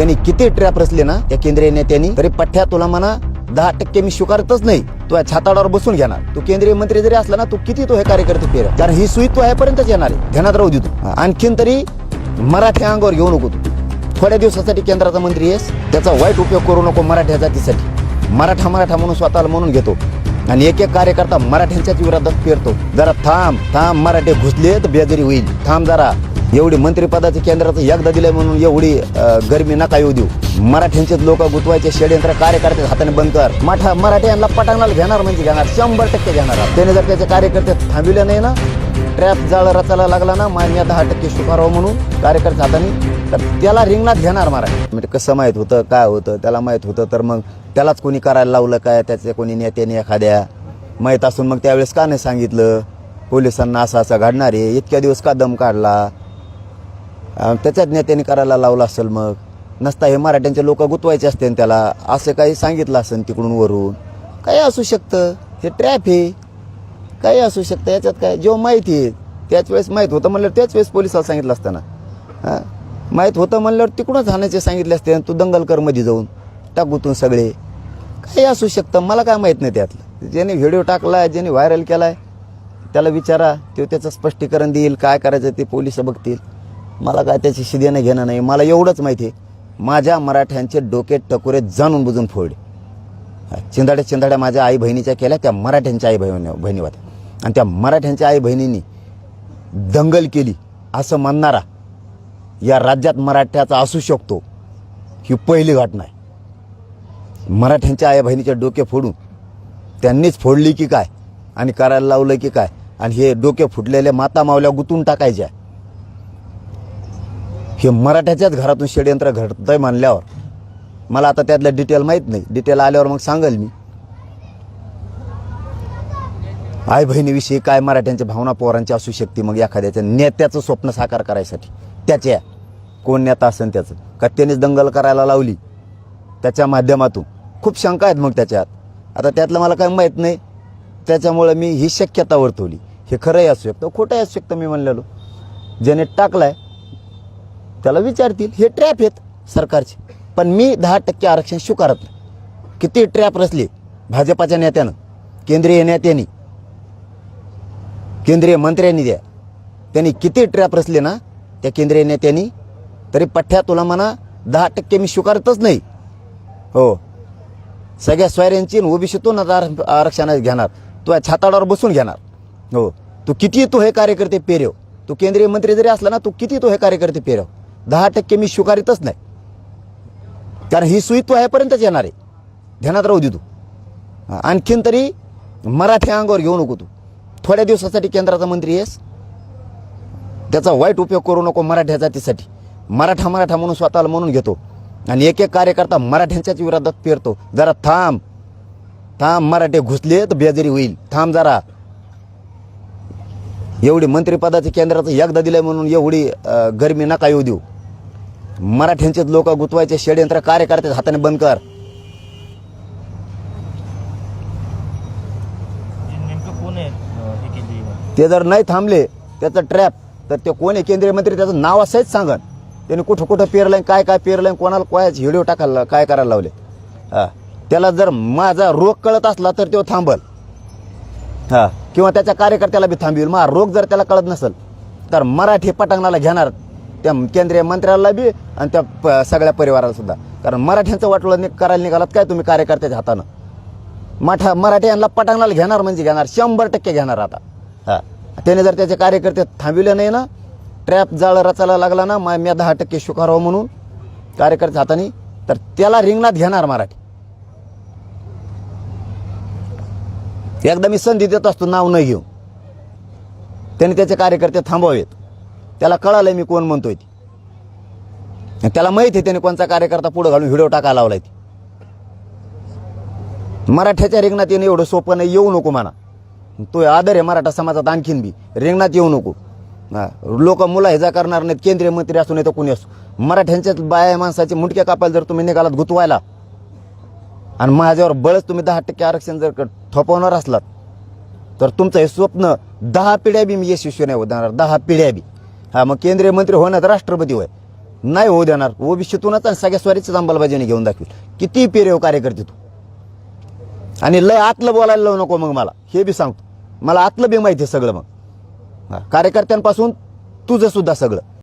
त्यांनी किती ट्रॅप रचले ना त्या केंद्रीय नेत्यांनी? तरी पठ्ठ्या तुला म्हणा दहा टक्के मी स्वीकारतच नाही. तो या छाताडावर बसून घेणार तू केंद्रीय मंत्री जरी असला ना तू किती तो हे कार्यकर्ते पेर कारण ही सुई तू पर्यंतच येणार आहे. ध्यानात राहू देतो आणखीन तरी मराठी अंगावर घेऊ नको तू. थोड्या दिवसासाठी केंद्राचा मंत्री आहेस त्याचा वाईट उपयोग करू नको मराठ्या जातीसाठी. मराठा मराठा म्हणून स्वतःला म्हणून घेतो. आणि एक एक कार्यकर्ता मराठ्यांच्याच विरोधात पेरतो. जरा थांब थांब मराठे घुसले तर बेजारी होईल. थांब जरा. एवढी मंत्रिपदाचं केंद्राचं एकदा दिलंय म्हणून एवढी गर्मी गरमी नका येऊ देऊ. मराठ्यांचे लोक गुतवायचे षडयंत्र कार्यकर्ते हाताने बंद कर. मठा मराठ्यांना पटांगणाला घेणार म्हणजे घेणार शंभर टक्के घेणार. त्याने जर त्याचे कार्यकर्ते थांबविले नाही ना ट्रॅप जाळ रचायला लागला ना मान्य दहा टक्के स्वीकारावं म्हणून कार्यकर्ते हाताने तर त्याला रिंगणात घेणार मराठी म्हणजे कसं माहीत होतं काय होतं त्याला माहीत होतं तर मग त्यालाच कोणी करायला लावलं काय त्याचे कोणी नेत्याने एखाद्या. माहीत असून मग त्यावेळेस का नाही सांगितलं? पोलिसांना असं असं घडणार आहे इतक्या दिवस का दम काढला? त्याच्याच नेत्याने करायला लावलं असेल मग. नसता हे मराठ्यांचे लोक गुतवायचे असते त्याला असं काही सांगितलं असेल तिकडून वरून. काही असू शकतं. हे ट्रॅप आहे काही असू शकतं. याच्यात काय? जेव्हा माहिती आहे त्याच वेळेस माहीत होतं म्हणल्यावर त्याच वेळेस पोलिसाला सांगितलं असतं ना. हां? माहीत होतं म्हणल्यावर तिकडूनच हाणायचे सांगितले असते तू दंगलकरमध्ये जाऊन टाक सगळे. काही असू शकतं. मला काय माहीत नाही त्यातलं. ज्याने व्हिडिओ टाकला आहे ज्याने व्हायरल केला आहे त्याला विचारा. तो त्याचं स्पष्टीकरण देईल. काय करायचं ते पोलीस बघतील. मला काय त्याची शिदेनं घेणं नाही. मला एवढंच माहिती आहे. माझ्या मराठ्यांचे डोके टकोरे जाणून बुजून फोडले. चिंधाड्या चिंधाड्या माझ्या आई बहिणीच्या केल्या त्या मराठ्यांच्या आई बहिणी बहिणी होत्या. आणि त्या मराठ्यांच्या आई बहिणींनी दंगल केली असं म्हणणारा या राज्यात मराठ्याचा असू शकतो ही पहिली घटना आहे. मराठ्यांच्या आई बहिणीचे डोके फोडून त्यांनीच फोडली की काय? आणि करायला लावलं की काय? आणि हे डोके फुटलेले माता मावल्या गुतून टाकायच्या. हे मराठ्याच्याच घरातून षडयंत्र घडतंय म्हणल्यावर. मला आता त्यातलं डिटेल माहीत नाही. डिटेल आल्यावर मग सांगेल मी. आई बहिणीविषयी काय मराठ्यांच्या भावना पोरांची असू शकते मग एखाद्याच्या नेत्याचं स्वप्न साकार करायसाठी. त्याच्या. कोण नेता असेल त्याचं. का त्यानेच दंगल करायला लावली. त्याच्या माध्यमातून. खूप शंका आहेत मग त्याच्यात. आता त्यातलं मला काय माहीत नाही. त्याच्यामुळं मी ही शक्यता वर्तवली. हे खरंही असू शकतं. खोटंही असू शकतं मी म्हणलेलो. ज्याने टाकलाय त्याला विचारतील हे ट्रॅप आहेत सरकारचे पण मी दहा टक्के आरक्षण स्वीकारत किती ट्रॅप रचले? भाजपाच्या नेत्यानं केंद्रीय नेत्यांनी केंद्रीय मंत्र्यांनी द्या. त्यांनी किती ट्रॅप रचले ना त्या केंद्रीय नेत्यांनी? तरी पठ्ठ्या तुला म्हणा दहा टक्के मी स्वीकारतच नाही. हो. सगळ्या सोयऱ्यांची ओबीसीतून आरक्षण घेणार. तू या छाताडावर बसून घेणार. हो. तू किती तू हे कार्यकर्ते पेरव. तू केंद्रीय मंत्री जरी असला ना तू किती तू हे कार्यकर्ते पेरव. दहा टक्के मी स्वीकारितच नाही. कारण ही सुई तू पर्यंतच येणार आहे. ध्यानात राहू दे तू. आणखीन तरी मराठी अंगावर घेऊ नको तू. थोड्या दिवसासाठी केंद्राचा मंत्री आहेस. त्याचा वाईट उपयोग करू नको मराठ्या जातीसाठी. मराठा मराठा म्हणून स्वतःला म्हणून घेतो. आणि एक एक कार्यकर्ता मराठ्यांच्याच विरोधात पेरतो. जरा थांब. थांब मराठे घुसले तर बेजारी होईल. थांब जरा. एवढी मंत्रिपदाची केंद्राचं एकदा दिलं म्हणून एवढी गरमी नका येऊ देऊ. मराठ्यांचेच लोक गुतवायचे षडयंत्र कार्यकर्ते हाताने बंद कर? ते जर नाही थांबले त्याचं ट्रॅप तर ते कोण आहे केंद्रीय मंत्री? त्याचं नाव असाच सांगन. त्याने कुठं कुठं पेरलंय काय काय पेरलंय कोणाला कोणाचे व्हिडिओ टाकायला काय करायला लावले? हा. त्याला जर माझा रोग कळत असला तर तो थांबल. हा. किंवा त्याच्या कार्यकर्त्याला बी थांबवेल मग रोग जर त्याला कळत नसेल तर मराठी पटांगणाला घेणार त्या केंद्रीय मंत्र्याला बी आणि त्या प- सगळ्या परिवाराला सुद्धा. कारण मराठ्यांचं वाटलं नि करायला निघालात काय तुम्ही कार्यकर्त्याच्या हातानं? मठा मराठी यांना पटांगणाला घेणार म्हणजे घेणार शंभर टक्के घेणार आता. हा. त्याने जर त्याचे कार्यकर्ते थांबविले नाही ना ट्रॅप जाळ रचायला लागला ना मा मी दहा टक्के स्वीकारावं म्हणून कार्यकर्ते हाताने तर त्याला रिंगणात घेणार मराठी. एकदा मी संधी देत असतो नाव न घेऊ. त्याने त्याचे कार्यकर्ते थांबवावेत. त्याला कळालंय मी कोण म्हणतोय ती. त्याला माहीत आहे त्याने कोणचा कार्यकर्ता पुढं घालून व्हिडिओ टाकायला लावलाय ती. मराठ्याच्या रिंगणात येणं एवढं सोपं नाही येऊ नको म्हणा. तो आदर आहे मराठा समाजात आणखीन बी. रिंगणात येऊ नको. लोक मुला हेजा करणार नाहीत केंद्रीय मंत्री असू नाही तर कोणी असो. मराठ्यांच्याच बाया माणसाचे मुटक्या कापायला जर तुम्ही निघालात गुतवायला आणि माझ्यावर बळच तुम्ही दहा टक्के आरक्षण जर ठोपवणार असलात तर तुमचं हे स्वप्न दहा पिढ्या बी मी यशस्वी नाही होणार दहा पिढ्या बी. हा मग केंद्रीय मंत्री होण्यात राष्ट्रपती होय. नाही होऊ देणार. ओबीसीतूनच आणि सगळ्या स्वारीचीच अंमलबजावणी घेऊन दाखवेल. किती पेरेव कार्यकर्ते तू. आणि लय आतलं बोलायला लावू नको मग मला. हे बी सांगतो. मला आतलं बी माहिती आहे सगळं मग. कार्यकर्त्यांपासून तुझं सुद्धा सगळं.